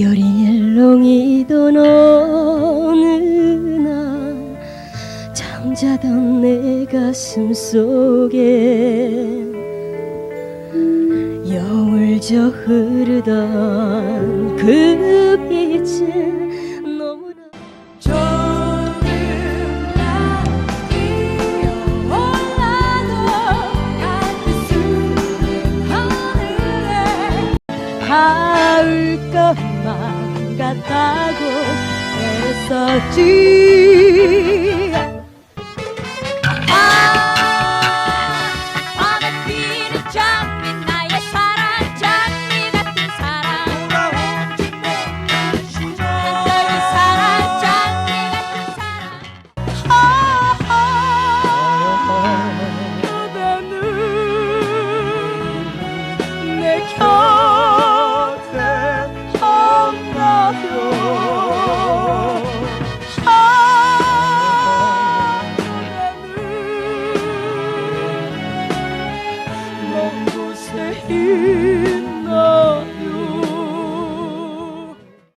결이 일렁이 던 어느 날 잠자던 내 가슴 속에 여울져 흐르던 그 빛은 너무나 조금 올라도 가슴 하늘에 닿을 것만 같다고 했었지 내 곁에 험하죠.